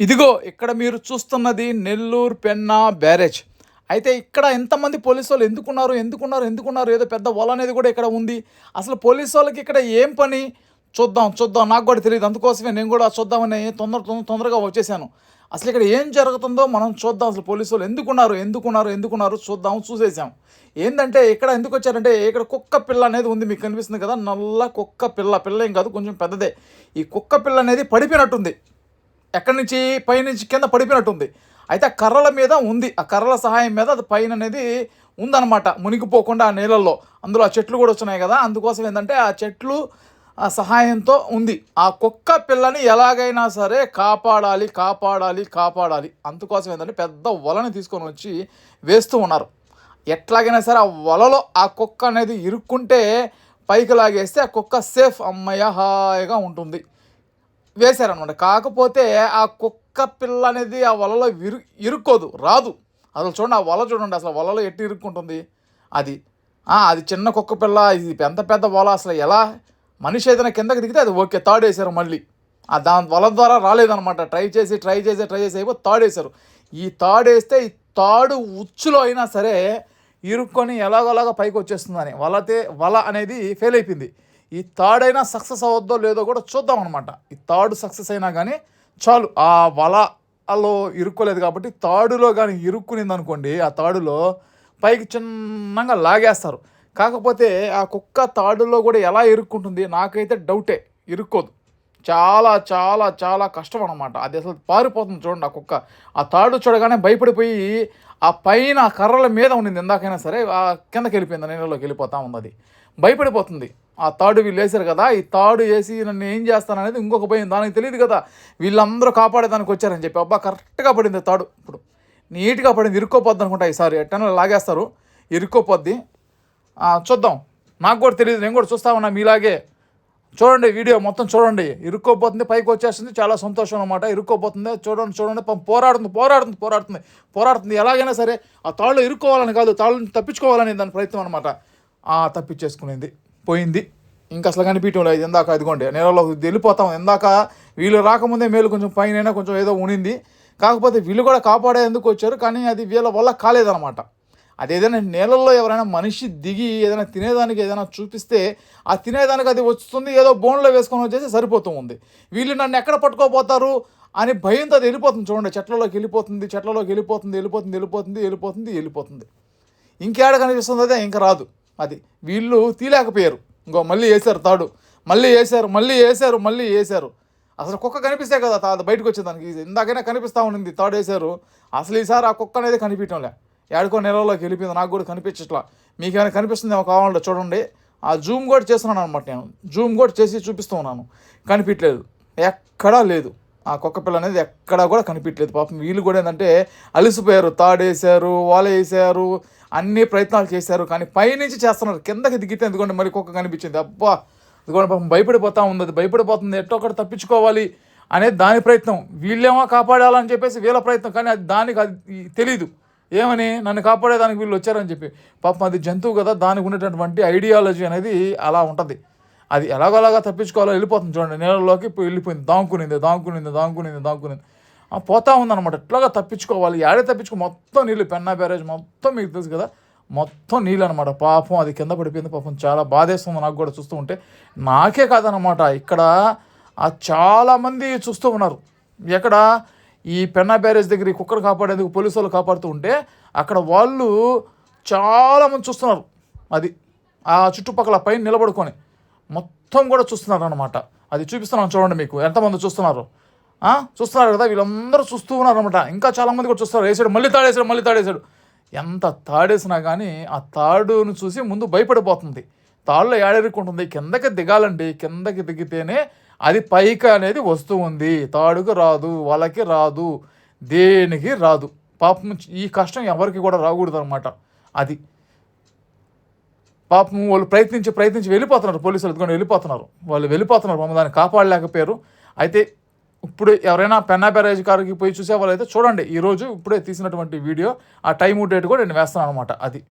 ఇదిగో ఇక్కడ మీరు చూస్తున్నది నెల్లూరు పెన్నా బ్యారేజ్. అయితే ఇక్కడ ఎంతమంది పోలీసు వాళ్ళు ఎందుకున్నారు ఎందుకున్నారు ఎందుకున్నారు ఏదో పెద్ద వల అనేది కూడా ఇక్కడ ఉంది. అసలు పోలీసు వాళ్ళకి ఇక్కడ ఏం పని? చూద్దాం చూద్దాం. నాకు కూడా తెలియదు అందుకోసమే నేను కూడా చూద్దామని తొందర తొందర- తొందరగా వచ్చేసాను. అసలు ఇక్కడ ఏం జరుగుతుందో మనం చూద్దాం. అసలు పోలీసు వాళ్ళు ఎందుకున్నారు ఎందుకున్నారు ఎందుకున్నారు చూద్దాం చూసేసాం. ఏంటంటే ఇక్కడ ఎందుకు వచ్చారంటే ఇక్కడ కుక్క పిల్ల అనేది ఉంది. మీకు కనిపిస్తుంది కదా నల్ల కుక్క పిల్ల. పిల్ల ఏం కాదు కొంచెం పెద్దదే. ఈ కుక్క పిల్ల అనేది పడిపోయినట్టుంది. ఎక్కడి నుంచి? పైనుంచి కింద పడిపోయినట్టుంది. అయితే ఆ కర్రల మీద ఉంది. ఆ కర్రల సహాయం మీద అది పైన అనేది ఉందన్నమాట. మునిగిపోకుండా ఆ నీళ్ళల్లో అందులో ఆ చెట్లు కూడా వచ్చినాయి కదా. అందుకోసం ఏంటంటే ఆ చెట్లు ఆ సహాయంతో ఉంది. ఆ కుక్క పిల్లని ఎలాగైనా సరే కాపాడాలి కాపాడాలి కాపాడాలి. అందుకోసం ఏంటంటే పెద్ద వలని తీసుకొని వచ్చి వేస్తూ ఉన్నారు. ఎట్లాగైనా సరే ఆ వలలో ఆ కుక్క అనేది ఇరుక్కుంటే పైకి లాగేస్తే ఆ కుక్క సేఫ్. అమ్మయ్య హాయిగా ఉంటుంది. వేశారనమాట. కాకపోతే ఆ కుక్క పిల్ల అనేది ఆ వలలో ఇరు ఇరుక్కోదు రాదు. అసలు చూడండి ఆ వల చూడండి అసలు వలలో ఎట్టి ఇరుక్కుంటుంది? అది. అది చిన్న కుక్క పిల్ల ఇది ఎంత పెద్ద వల అసలు ఎలా? మనిషి ఏదైనా కిందకి దిగితే అది ఓకే తాడేశారు మళ్ళీ. ఆ దాని వల ద్వారా రాలేదనమాట. ట్రై చేసి ట్రై చేసి ట్రై చేసి అయిపోయి తాడేశారు. ఈ తాడేస్తే ఈ తాడు ఉచ్చులో అయినా సరే ఇరుక్కొని ఎలాగోలాగా పైకి వచ్చేస్తుందని వలతే వల అనేది ఫెయిల్ అయిపోయింది. ఈ తాడైనా సక్సెస్ అవ్వద్దో లేదో కూడా చూద్దాం అనమాట ఈ తాడు సక్సెస్ అయినా కానీ చాలు ఆ వలలో ఇరుక్కోలేదు కాబట్టి తాడులో కానీ ఇరుక్కునింది అనుకోండి ఆ తాడులో పైకి చిన్నంగా లాగేస్తారు. కాకపోతే ఆ కుక్క తాడులో కూడా ఎలా ఇరుక్కుంటుంది నాకైతే డౌటే ఇరుక్కోదు. చాలా చాలా చాలా కష్టం అనమాట అది అసలు పారిపోతుంది చూడండి ఆ కుక్క. ఆ తాడు చూడగానే భయపడిపోయి ఆ పైన కర్రల మీద ఉండింది ఎందాకైనా సరే ఆ కిందకి వెళ్ళిపోయింది నీళ్ళలోకి వెళ్ళిపోతా ఉన్నది. అది భయపడిపోతుంది. ఆ తాడు వీళ్ళు వేశారు కదా ఈ తాడు వేసి నన్ను ఏం చేస్తాననేది ఇంకొక భయం దానికి తెలియదు కదా. వీళ్ళందరూ కాపాడేదానికి వచ్చారని చెప్పి అబ్బా కరెక్ట్గా పడింది తాడు. ఇప్పుడు నీట్గా పడింది ఇరుక్కోపోద్ది అనుకుంటా ఈసారి. ఎట్టనో లాగేస్తారు ఇరుక్కోపోద్ది. చూద్దాం. నాకు కూడా తెలియదు నేను కూడా చూస్తా ఉన్నా మీలాగే. చూడండి వీడియో మొత్తం చూడండి. ఇరుక్కోపోతుంది పైకి వచ్చేస్తుంది చాలా సంతోషం అనమాట ఇరుక్కోపోతుంది చూడండి చూడండి పోరాడుతుంది పోరాడుతుంది పోరాడుతుంది పోరాడుతుంది. ఎలాగైనా సరే ఆ తాళ్ళు ఇరుక్కోవాలని కాదు తాళ్ళని తప్పించుకోవాలని దాని ప్రయత్నం అనమాట ఆ తప్పించేసుకునేది. పోయింది. ఇంకా అసలు కనిపించడం లేదు ఇందాక అదిగోండి నీళ్ళలో వెళ్ళిపోతాం. ఇందాక వీళ్ళు రాకముందే మేలు కొంచెం పైన కొంచెం ఏదో ఉనింది. కాకపోతే వీళ్ళు కూడా కాపాడేందుకు వచ్చారు కానీ అది వీళ్ళ వల్ల కాలేదన్నమాట. అది ఏదైనా నీళ్ళల్లో ఎవరైనా మనిషి దిగి ఏదైనా తినేదానికి ఏదైనా చూపిస్తే ఆ తినేదానికి అది వస్తుంది ఏదో బోన్లో వేసుకొని వచ్చేసి సరిపోతూ ఉంది వీళ్ళు నన్ను ఎక్కడ పట్టుకోపోతారు అని భయంతో అది వెళ్ళిపోతుంది చూడండి. చెట్లలోకి వెళ్ళిపోతుంది చెట్లలోకి వెళ్ళిపోతుంది వెళ్ళిపోతుంది వెళ్ళిపోతుంది వెళ్ళిపోతుంది వెళ్ళిపోతుంది. ఇంకేడ కనిపిస్తుంది అదే? ఇంకా రాదు. అది వీళ్ళు తీలేకపోయారు ఇంకో మళ్ళీ వేశారు తాడు. మళ్ళీ వేశారు మళ్ళీ వేశారు మళ్ళీ వేశారు. అసలు కుక్క కనిపిస్తే కదా తాడు బయటకు వచ్చేదానికి. ఇందాకైనా కనిపిస్తూ ఉండింది తాడు వేశారు. అసలు ఈసారి ఆ కుక్క అనేది కనిపించడంలే. ఏడుకో నెలలోకి వెళ్ళిపోయింది. నాకు కూడా కనిపించట్లా. మీకు ఏమైనా కనిపిస్తుందేమో కావాలంటే చూడండి. ఆ జూమ్ కూడా చేస్తున్నాను అనమాట నేను. జూమ్ కూడా చేసి చూపిస్తూ ఉన్నాను. కనిపించలేదు ఎక్కడా లేదు. ఆ కుక్క పిల్ల అనేది ఎక్కడా కూడా కనిపించలేదు పాపం వీళ్ళు కూడా ఏంటంటే అలసిపోయారు. తాడేశారు వాల వేసారు అన్ని ప్రయత్నాలు చేశారు. కానీ పైనుంచి చేస్తున్నారు. కిందకి దిగితే ఎందుకంటే మరి కుక్క కనిపించింది. అబ్బా! ఇదిగోండి పాపం భయపడిపోతా ఉంది. అది భయపడిపోతుంది. ఎట్టో ఒకటి తప్పించుకోవాలి అనేది దాని ప్రయత్నం. వీళ్ళేమో కాపాడాలని చెప్పేసి వీళ్ళ ప్రయత్నం. కానీ అది దానికి అది తెలీదు ఏమని? నన్ను కాపాడేదానికి వీళ్ళు వచ్చారని చెప్పి. పాపం అది జంతువు కదా దానికి ఉండేటటువంటి ఐడియాలజీ అనేది అలా ఉంటుంది. అది ఎలాగోలాగా తప్పించుకోవాలో వెళ్ళిపోతుంది చూడండి. నీళ్ళలోకి పోయి వెళ్ళిపోయింది దాంకునింది దాంకునింది దాంకునింది దాంకునింది. పోతా ఉందన్నమాట. ఎట్లాగా తప్పించుకోవాలి? యాడే తప్పించుకో మొత్తం నీళ్ళు పెన్నా బ్యారేజ్ మొత్తం మీకు తెలుసు కదా మొత్తం నీళ్ళు అనమాట పాపం అది కింద పడిపోయింది. పాపం చాలా బాధేస్తుంది నాకు కూడా చూస్తూ ఉంటే. నాకే కాదనమాట ఇక్కడ చాలామంది చూస్తూ ఉన్నారు. ఎక్కడ? ఈ పెన్నా బ్యారేజ్ దగ్గర ఈ కుక్కను కాపాడేందుకు పోలీసు వాళ్ళు కాపాడుతూ ఉంటే అక్కడ వాళ్ళు చాలామంది చూస్తున్నారు. అది ఆ చుట్టుపక్కల పైన నిలబడుకొని మొత్తం కూడా చూస్తున్నారు అనమాట అది చూపిస్తున్నాను చూడండి మీకు. ఎంతమంది చూస్తున్నారు? చూస్తున్నారు కదా? వీళ్ళందరూ చూస్తూ ఉన్నారనమాట ఇంకా చాలామంది కూడా చూస్తారు వేసాడు మళ్ళీ తాడేసాడు మళ్ళీ తాడేసాడు ఎంత తాడేసినా కానీ ఆ తాడును చూసి ముందు భయపడిపోతుంది. తాడులో ఏడెరుకుంటుంది. కిందకి దిగాలండి. కిందకి దిగితేనే అది పైకి అనేది వస్తూ ఉంది. తాడుకు రాదు వాళ్ళకి రాదు దేనికి రాదు. పాపం ఈ కష్టం ఎవరికి కూడా రాకూడదు అనమాట అది. పాపం వాళ్ళు ప్రయత్నించి ప్రయత్నించి వెళ్ళిపోతున్నారు పోలీసులు. ఎత్తుకొని వెళ్ళిపోతున్నారు. వాళ్ళు వెళ్ళిపోతున్నారు. మమ్మల్ని దాన్ని కాపాడలేకపోయారు. అయితే ఇప్పుడు ఎవరైనా పెన్నా బ్యారేజ్ కారుకి పోయి చూసే వాళ్ళైతే చూడండి. ఈరోజు ఇప్పుడే తీసినటువంటి వీడియో ఆ టైం డేట్ కూడా నేను వేస్తాను అనమాట అది.